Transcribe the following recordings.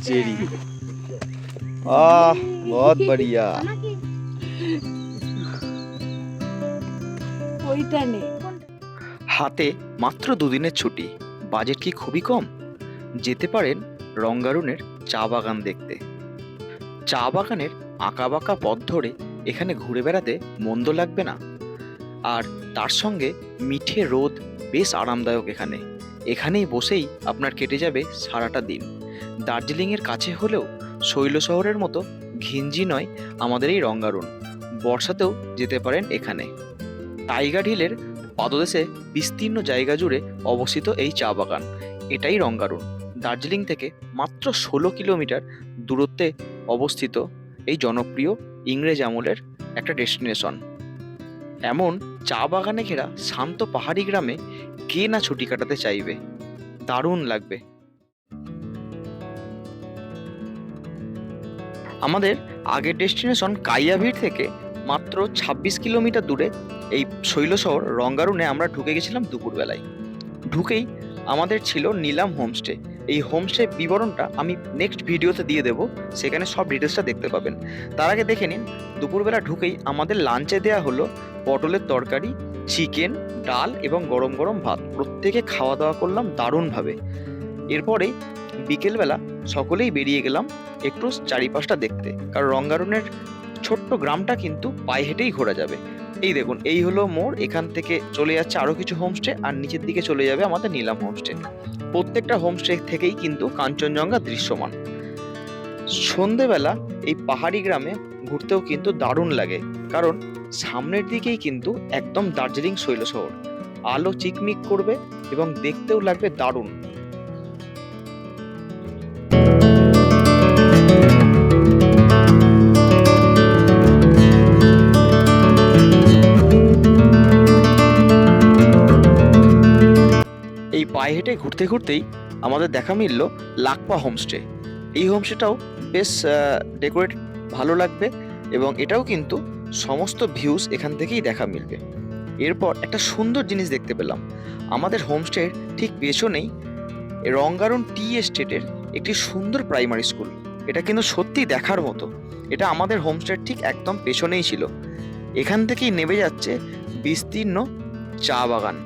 Cherry आह बहुत बढ़िया ওইটা নে হাতে মাত্র দুদিনের ছুটি বাজেট কি খুবই কম যেতে পারেন রঙ্গারুনের চা বাগান দেখতে চা বাগানের আঁকাবাঁকা পথ ধরে এখানে ঘুরে বেড়াতে মন্দ লাগবে না আর তার সঙ্গে মিঠে রোদ বেশ আরামদায়ক এখানে এখানেই বসেই আপনার কেটে যাবে সারাটা দিন দার্জিলিংয়ের কাছে হলেও শৈল শহরের মতো ঘিঞ্জি নয় আমাদের এই রঙ্গারুন বর্ষাতেও যেতে পারেন এখানে। টাইগার হিলের পাদদেশে বিস্তীর্ণ জায়গা জুড়ে অবস্থিত এই চা বাগান। এটাই রঙ্গারুন দার্জিলিং থেকে মাত্র ষোলো কিলোমিটার দূরত্বে অবস্থিত এই জনপ্রিয় ইংরেজ আমলের একটা ডেস্টিনেশন। এমন চা বাগানে ঘেরা শান্ত পাহাড়ি গ্রামে কে না ছুটি কাটাতে চাইবে? দারুণ লাগবে। আমাদের আগের ডেস্টিনেশন কাইয়াভির থেকে মাত্র ২৬ কিলোমিটার দূরে এই শৈল শহর রঙ্গারুনে আমরা ঢুকে গেছিলাম দুপুরবেলায়। ঢুকেই আমাদের ছিল নিলাম হোমস্টে। এই হোমস্টে বিবরণটা আমি নেক্সট ভিডিওতে দিয়ে দেবো, সেখানে সব ডিটেলসটা দেখতে পাবেন। তার আগে দেখে নিন, দুপুরবেলা ঢুকেই আমাদের লাঞ্চে দেওয়া হলো পটলের তরকারি, চিকেন, ডাল এবং গরম গরম ভাত। প্রত্যেকে খাওয়া দাওয়া করলাম দারুণভাবে। এরপরে বিকেলবেলা সকলেই বেরিয়ে গেলাম একটু চারিপাশটা দেখতে। কারণ রঙ্গারুনের ছোট্ট গ্রামটা কিন্তু পায়ে হেঁটেই ঘোরা যাবে। এই দেখুন, এই হলো মোড়, এখান থেকে চলে যাচ্ছে আরও কিছু হোমস্টে আর নিচের দিকে চলে যাবে আমাদের নিলাম হোমস্টে প্রত্যেকটা হোমস্টে থেকেই কিন্তু কাঞ্চনজঙ্ঘা দৃশ্যমান। সন্ধেবেলা এই পাহাড়ি গ্রামে ঘুরতেও কিন্তু দারুণ লাগে, কারণ সামনের দিকেই কিন্তু একদম দার্জিলিং শৈল শহর আলো চিকমিক করবে এবং দেখতেও লাগবে দারুণ। এই পায়ে হেঁটে ঘুরতে ঘুরতেই আমাদের দেখা মিলল লাকপা হোমস্টে। এই হোমস্টেটাও বেশ ডেকোরেট ভালো লাগবে এবং এটাও কিন্তু সমস্ত ভিউজ এখান থেকেই দেখা মিলবে। এরপর একটা সুন্দর জিনিস দেখতে পেলাম। আমাদের হোমস্টের ঠিক পেছনেই রঙ্গারুন টি এস্টেটের একটি সুন্দর প্রাইমারি স্কুল। এটা কিন্তু সত্যি দেখার মতো। এটা আমাদের হোমস্টের ঠিক একদম পেছনেই ছিল। এখান থেকেই নেমে যাচ্ছে বিস্তীর্ণ চা বাগান।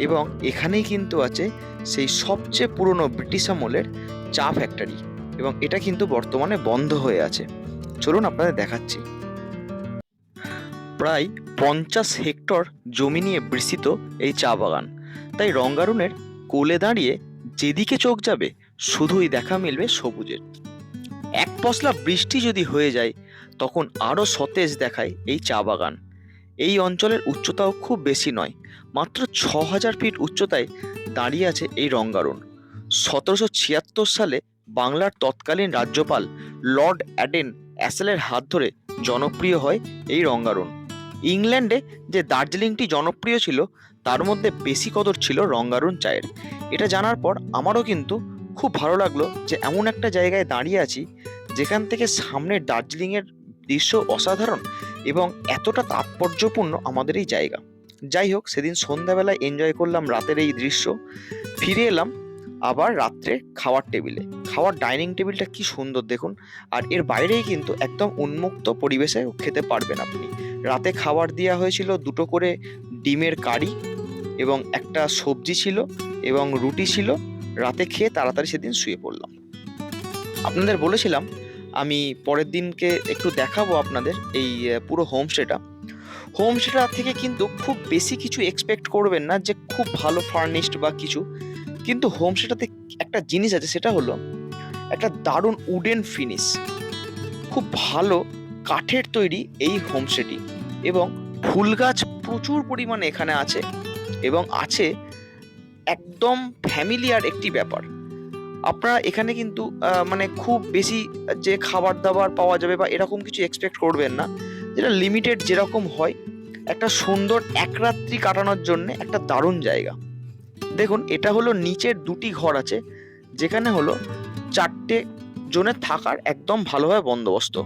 এবং এখানেই কিন্তু আছে সেই সবচেয়ে পুরনো ব্রিটিশ আমলের চা ফ্যাক্টরি এবং এটা কিন্তু বর্তমানে বন্ধ হয়ে আছে। চলুন আপনাদের দেখাচ্ছি। প্রায় পঞ্চাশ হেক্টর জমি নিয়ে বিস্তৃত এই চা বাগান। তাই রঙ্গারুনের কোলে দাঁড়িয়ে যেদিকে চোখ যাবে, শুধুই দেখা মিলবে সবুজের। এক পশলা বৃষ্টি যদি হয়ে যায়, তখন আরও সতেজ দেখায় এই চা বাগান। এই অঞ্চলের উচ্চতাও খুব বেশি নয়, মাত্র ছ হাজার ফিট উচ্চতায় দাঁড়িয়ে আছে এই রঙ্গারুন সতেরোশো ছিয়াত্তর সালে বাংলার তৎকালীন রাজ্যপাল লর্ড অ্যাডেন অ্যাসেলের হাত ধরে জনপ্রিয় হয় এই রঙ্গারুন ইংল্যান্ডে যে দার্জিলিংটি জনপ্রিয় ছিল, তার মধ্যে বেশি কদর ছিল রঙ্গারুন চায়ের। এটা জানার পর আমারও কিন্তু খুব ভালো লাগল যে এমন একটা জায়গায় দাঁড়িয়ে আছি, যেখান থেকে সামনের দার্জিলিংয়ের দৃশ্য অসাধারণ এবং এতটা তাৎপর্যপূর্ণ আমাদের এই জায়গা। যাই হোক, সেদিন সন্ধ্যাবেলায় এনজয় করলাম রাতের এই দৃশ্য। ফিরে এলাম আবার রাত্রে খাওয়ার টেবিলে। খাওয়ার ডাইনিং টেবিলটা কি সুন্দর দেখুন। আর এর বাইরেই কিন্তু একদম উন্মুক্ত পরিবেশে খেতে পারবেন আপনি। রাতে খাবার দেওয়া হয়েছিল দুটো করে ডিমের কারি এবং একটা সবজি ছিল এবং রুটি ছিল। রাতে খেয়ে তাড়াতাড়ি সেদিন শুয়ে পড়লাম। আপনাদের বলেছিলাম আমি পরের দিনকে একটু দেখাবো আপনাদের এই পুরো হোমস্টেটা হোমস্টেটা থেকে কিন্তু খুব বেশি কিছু এক্সপেক্ট করবেন না যে খুব ভালো ফার্নিশড বা কিছু। কিন্তু হোমস্টেটাতে একটা জিনিস আছে, সেটা হলো একটা দারুণ উডেন ফিনিশ খুব ভালো কাঠের তৈরি এই হোমস্টেটি এবং ফুল গাছ প্রচুর পরিমাণে এখানে আছে এবং আছে একদম ফ্যামিলিয়ার একটি ব্যাপার। আপনারা এখানে কিন্তু মানে খুব বেশি যে খাবার দাবার পাওয়া যাবে বা এরকম কিছু এক্সপেক্ট করবেন না। যেটা লিমিটেড যেরকম হয়, একটা সুন্দর এক রাত্রি কাটানোর জন্য একটা দারুণ জায়গা। দেখুন, এটা হলো নিচের দুটি ঘর আছে, যেখানে হলো চারটে জনের থাকার একদম ভালোভাবে বন্দোবস্ত।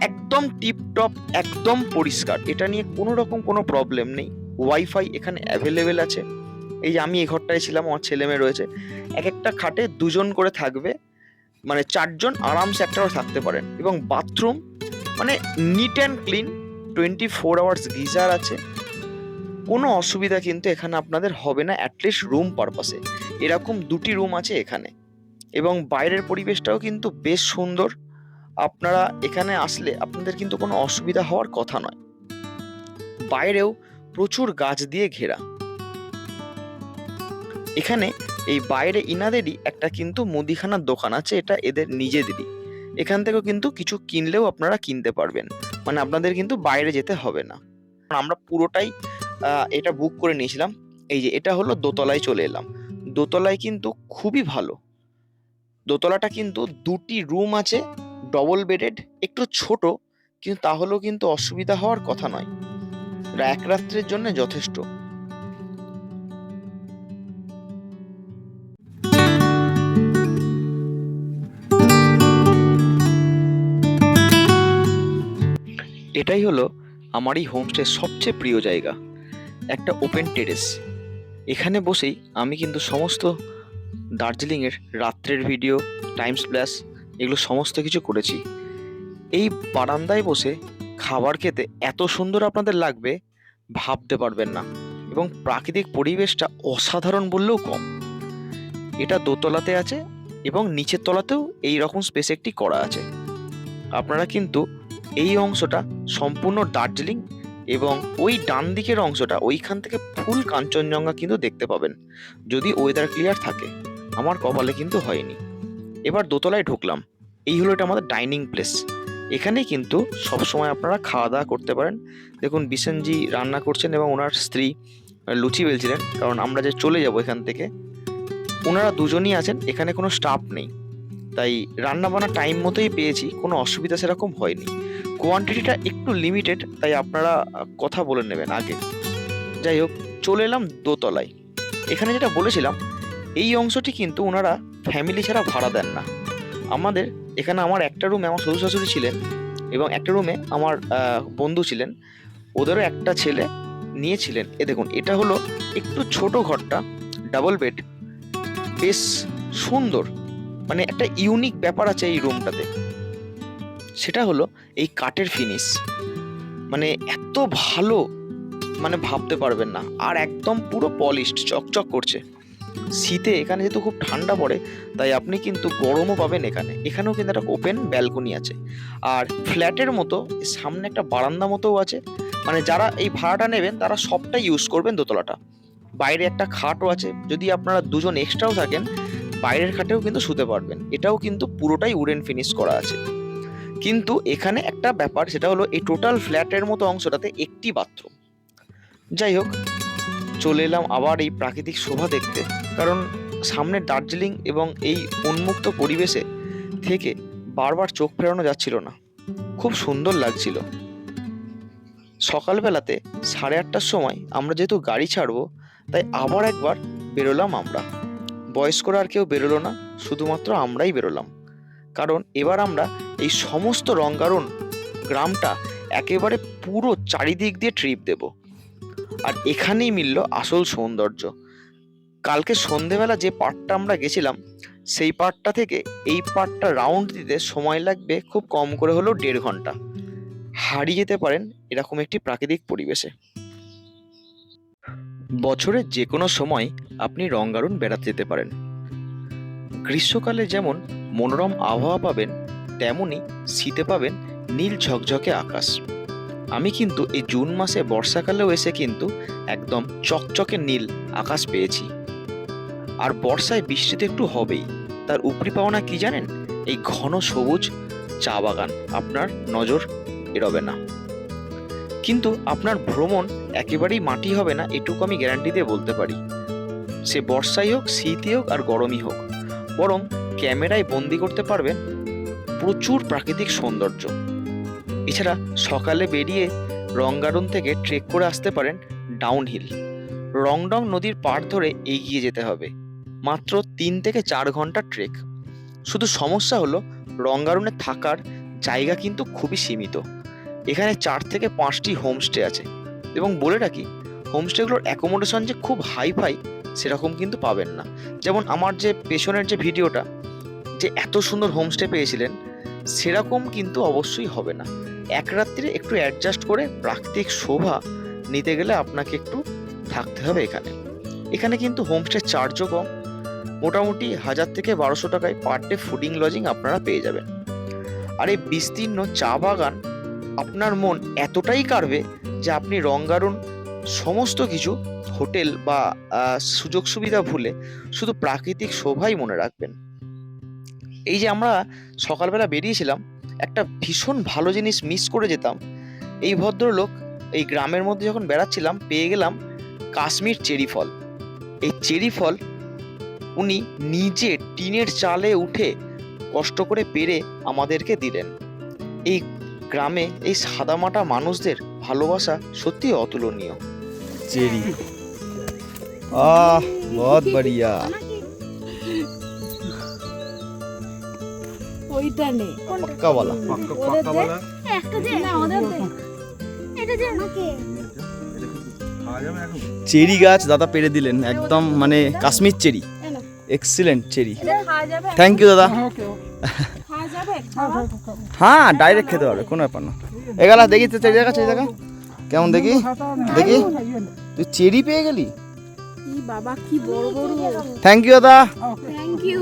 একদম টিপটপ একদম পরিষ্কার। এটা নিয়ে কোনো রকম কোনো প্রবলেম নেই। ওয়াইফাই এখানে অ্যাভেলেবেল আছে। এই যে আমি এই ঘরটায় ছিলাম, আমার ছেলে মেয়ে রয়েছে, এক একটা খাটে দুজন করে থাকবে মানে চারজন আরামসে একটা থাকতে পারেন। এবং বাথরুম মানে neat and clean twenty four hours geyser আছে। কোনো অসুবিধা কিন্তু এখানে আপনাদের হবে না অ্যাটলিস্ট রুম পারপাসে এরকম দুটি রুম আছে এখানে। এবং বাইরের পরিবেশটাও কিন্তু বেশ সুন্দর। আপনারা এখানে আসলে আপনাদের কিন্তু কোনো অসুবিধা হওয়ার কথা নয়। বাইরেও প্রচুর গাছ দিয়ে ঘেরা। এখানে এই বাইরে ইনাদেরই একটা কিন্তু মুদিখানার দোকান আছে, এটা এদের নিজেদেরই। এখান থেকেও কিন্তু কিছু কিনলেও আপনারা কিনতে পারবেন। মানে আপনাদের কিন্তু বাইরে যেতে হবে না। আমরা পুরোটাই এটা বুক করে নিয়েছিলাম। এই যে এটা হলো দোতলায় চলে এলাম। দোতলায় কিন্তু খুবই ভালো। দোতলাটা কিন্তু দুটি রুম আছে ডবল বেডেড একটু ছোট, কিন্তু তাহলেও কিন্তু অসুবিধা হওয়ার কথা নয়। এক রাত্রের জন্য যথেষ্ট। এটাই হলো আমার এই হোমস্টের সবচেয়ে প্রিয় জায়গা, একটা ওপেন টেরেস এখানে বসেই আমি কিন্তু সমস্ত দার্জিলিংয়ের রাত্রের ভিডিও টাইম স্প্ল্যাশ এগুলো সমস্ত কিছু করেছি। এই বারান্দায় বসে খাবার খেতে এত সুন্দর আপনাদের লাগবে, ভাবতে পারবেন না। এবং প্রাকৃতিক পরিবেশটা অসাধারণ বললেও কম। এটা দোতলাতে আছে এবং নিচের তলাতেও এই রকম স্পেস একটি করা আছে। আপনারা কিন্তু এই অংশটা সম্পূর্ণ দার্জিলিং এবং ওই ডান দিকের অংশটা, ওইখান থেকে ফুল কাঞ্চনজঙ্ঘা কিন্তু দেখতে পাবেন। যদি ওয়েদার ক্লিয়ার থাকে, আমার কপালে কিন্তু হয়নি। এবার দোতলায় ঢুকলাম। এই হলো এটা আমাদের ডাইনিং প্লেস এখানে কিন্তু সবসময় আপনারা খাওয়া দাওয়া করতে পারেন। দেখুন, বিশনজি রান্না করছেন এবং ওনার স্ত্রী লুচি বেলছিলেন। কারণ আমরা যে চলে যাব এখান থেকে, ওনারা দুজনই আছেন, এখানে কোনো স্টাফ নেই। তাই রান্না বান্না টাইম মতোই পেয়েছি, কোনো অসুবিধা সেরকম হয়নি। কোয়ান্টিটিটা একটু লিমিটেড তাই আপনারা কথা বলে নেবেন আগে। যাই হোক, চলে এলাম দোতলায়। এখানে যেটা বলেছিলাম, এই অংশটি কিন্তু ওনারা ফ্যামিলি ছাড়া ভাড়া দেন না। আমাদের, এখানে আমার একটা রুমে আমার শ্বশুর শাশুড়ি ছিলেন এবং একটা রুমে আমার বন্ধু ছিলেন। ওদেরও একটা ছেলে নিয়েছিলেন। এ দেখুন, এটা হলো একটু ছোট ঘরটা ডাবল বেড বেশ সুন্দর। মানে একটা ইউনিক ব্যাপার আছে এই রুমটাতে সেটা হলো এই কাঠের ফিনিশ মানে এত ভালো মানে ভাবতে পারবেন না। আর একদম পুরো পলিশড চকচক করছে। শীতে এখানে যেহেতু খুব ঠান্ডা পড়ে, তাই আপনি কিন্তু গরমও পাবেন এখানে। এখানেও কিন্তু একটা ওপেন ব্যালকনি আছে। আর ফ্ল্যাটের মতো, সামনে একটা বারান্দা মতোও আছে। মানে যারা এই ভাড়াটা নেবেন, তারা সবটাই ইউজ করবেন দোতলাটা। বাইরে একটা খাটও আছে। যদি আপনারা দুজন এক্সট্রাও থাকেন বাইরের খাটেও কিন্তু শুতে পারবেন। এটাও কিন্তু পুরোটাই উডেন ফিনিশ করা আছে। কিন্তু এখানে একটা ব্যাপার, সেটা হলো এই টোটাল ফ্ল্যাটের মতো অংশটাতে একটি বাথরুম যাই হোক, চলে এলাম আবার এই প্রাকৃতিক শোভা দেখতে। কারণ সামনে দার্জিলিং এবং এই উন্মুক্ত পরিবেশে থেকে বারবার চোখ ফেরানো যাচ্ছিল না। খুব সুন্দর লাগছিল। সকালবেলাতে সাড়ে আটটার সময় আমরা যেহেতু গাড়ি ছাড়বো, তাই আবার একবার বেরোলাম আমরা। বয়স্করা আর কেউ বেরোলো না, শুধুমাত্র আমরাই বেরোলাম। কারণ এবার আমরা এই সমস্ত রঙ্গারণ গ্রামটা একেবারে পুরো চারিদিক দিয়ে ট্রিপ দেব। আর এখানেই মিলল আসল সৌন্দর্য। কালকে সন্ধেবেলা যে পার্টটা আমরা গেছিলাম, সেই পার্টটা থেকে এই পার্টটা রাউন্ড দিতে সময় লাগবে খুব কম করে হলেও দেড় ঘণ্টা। হারিয়ে যেতে পারেন এরকম একটি প্রাকৃতিক পরিবেশে। বছরের যে কোনো সময় আপনি রঙ্গারুন বেড়াতে যেতে পারেন। গ্রীষ্মকালে যেমন মনোরম আবহাওয়া পাবেন তেমনই শীতে পাবেন নীল ঝকঝকে আকাশ। আমি কিন্তু এই জুন মাসে বর্ষাকালেও এসে কিন্তু একদম চকচকে নীল আকাশ পেয়েছি। আর বর্ষায় বৃষ্টি তো একটু হবেই। তার উপরি পাওনা কি জানেন? এই ঘন সবুজ চা বাগান। আপনার নজর এড়বে না। কিন্তু আপনার ভ্রমণ একেবারেই মাটি হবে না, এটুকু আমি গ্যারান্টি দিয়ে বলতে পারি। সে বর্ষাই হোক, শীতই হোক আর গরমই হোক, বরং ক্যামেরায় বন্দি করতে পারবেন প্রচুর প্রাকৃতিক সৌন্দর্য। এছাড়া সকালে বেরিয়ে রংগারুন থেকে ট্রেক করে আসতে পারেন ডাউন হিল রংডং নদীর পাড় ধরে এগিয়ে যেতে হবে, মাত্র তিন থেকে চার ঘণ্টা ট্রেক। শুধু সমস্যা হলো রংগারুনে থাকার জায়গা কিন্তু খুবই সীমিত। এখানে চার থেকে পাঁচটি হোমস্টে আছে, এবং বলে রাখি, হোমস্টেগুলোর অ্যাকোমোডেশন যে খুব হাই ফাই সেরকম কিন্তু পাবেন না। যেমন আমার যে পেছনের যে ভিডিওটা, যে এত সুন্দর হোমস্টে পেয়েছিলেন, সেরকম কিন্তু অবশ্যই হবে না। এক রাত্রিরে একটু অ্যাডজাস্ট করে প্রাকৃতিক শোভা নিতে গেলে আপনাকে একটু থাকতে হবে এখানে। এখানে কিন্তু হোমস্টে চার্জও কম। মোটামুটি হাজার থেকে বারোশো টাকায় পার ডে ফুডিং লজিং আপনারা পেয়ে যাবেন। আর এই বিস্তীর্ণ চা বাগান আপনার মন এতটাই কাড়বে যে আপনি রঙ্গারুন সমস্ত কিছু হোটেল বা সুযোগ সুবিধা ভুলে শুধু প্রাকৃতিক শোভাই মনে রাখবেন। এই যে আমরা সকালবেলা বেরিয়েছিলাম, একটা ভীষণ ভালো জিনিস মিস করে যেতাম। এই ভদ্রলোক এই গ্রামের মধ্যে যখন বেড়াচ্ছিলাম, পেয়ে গেলাম কাশ্মীর চেরি ফল। এই চেরি ফল উনি নিজে টিনের চালে উঠে কষ্ট করে পেরে আমাদেরকে দিলেন। এই গ্রামে এই সাদামাটা মানুষদের ভালোবাসা সত্যি অতুলনীয়। चेरी आह बहुत बढ़िया ওইটা নে पक्का वाला ওদের দে একটা দে না ওদের দে এটা দে আমাকে চেরি গাছ দাদা পেরে দিলেন একদম মানে কাশ্মীর চেরি এনো। এক্সিলেন্ট চেরি এটা খাওয়া যাবে থ্যাংক ইউ দাদা খাওয়া যাবে খাওয়া? হ্যাঁ ডাইরেক্ট খেতে পারবে কোনো ব্যাপার না এগালা দেখি তো চেরি দেখা চেরি দেখা কেমন দেখি দেখি তুই চেরি পেয়ে গেলি ই বাবা কি বড় বড়। থ্যাংক ইউ দাদা। থ্যাংক ইউ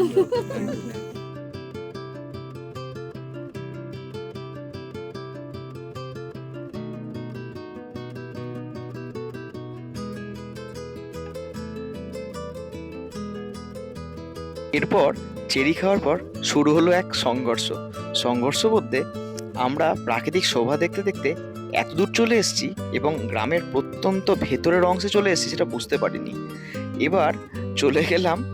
এরপর চেরি খাওয়ার পর শুরু হলো এক সংঘর্ষ। সংঘর্ষ বলতে আমরা প্রাকৃতিক শোভা দেখতে দেখতে এত দূর চলে এসেছি এবং গ্রামের প্রত্যন্ত ভেতরের অংশে চলে এসেছি সেটা বুঝতে পারিনি। এবার চলে গেলাম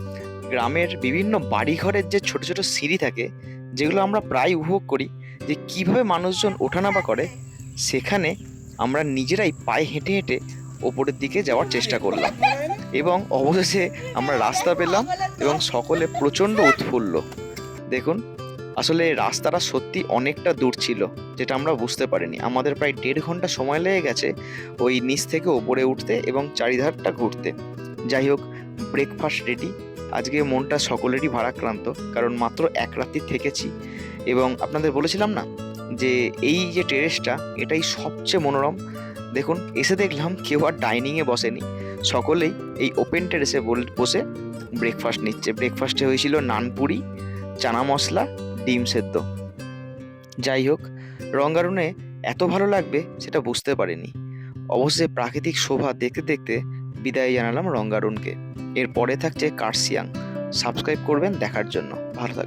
গ্রামের বিভিন্ন বাড়িঘরের যে ছোট ছোট সিঁড়ি থাকে, যেগুলো আমরা প্রায় উপভোগ করি, যে কীভাবে মানুষজন ওঠানামা করে, সেখানে আমরা নিজেরাই পায়ে হেঁটে হেঁটে ওপরের দিকে যাওয়ার চেষ্টা করলাম এবং অবশেষে আমরা রাস্তা পেলাম এবং সকলে প্রচণ্ড উৎফুল্ল। দেখুন, আসলে রাস্তাটা সত্যি অনেকটা দূর ছিল। যেটা আমরা বুঝতে পারিনি। আমাদের প্রায় দেড় ঘণ্টা সময় লেগে গেছে ওই নিচ থেকে ওপরে উঠতে এবং চারিধারটা ঘুরতে। যাই হোক ব্রেকফাস্ট রেডি আজকে মনটা সকলেরই ভারাক্রান্ত, কারণ মাত্র এক রাত্রি থেকেছি। এবং আপনাদের বলেছিলাম না যে, এই যে টেরেসটা এটাই সবচেয়ে মনোরম। দেখুন, এসে দেখলাম কেউ আর ডাইনিংয়ে বসেনি। সকলেই এই ওপেন টেরেসে বসে ব্রেকফাস্ট নিচ্ছে। ব্রেকফাস্টে হয়েছিল নানপুরি, চানা মশলা, ডিম সেদ্ধ। যাই হোক রঙ্গারুনে এত ভালো লাগবে সেটা বুঝতে পারিনি। অবশ্যই প্রাকৃতিক শোভা দেখতে দেখতে বিদায় জানালাম রঙ্গারুনকে এরপরে থাকছে কার্সিয়াং। সাবস্ক্রাইব করবেন দেখার জন্য। ভালো থাকবেন।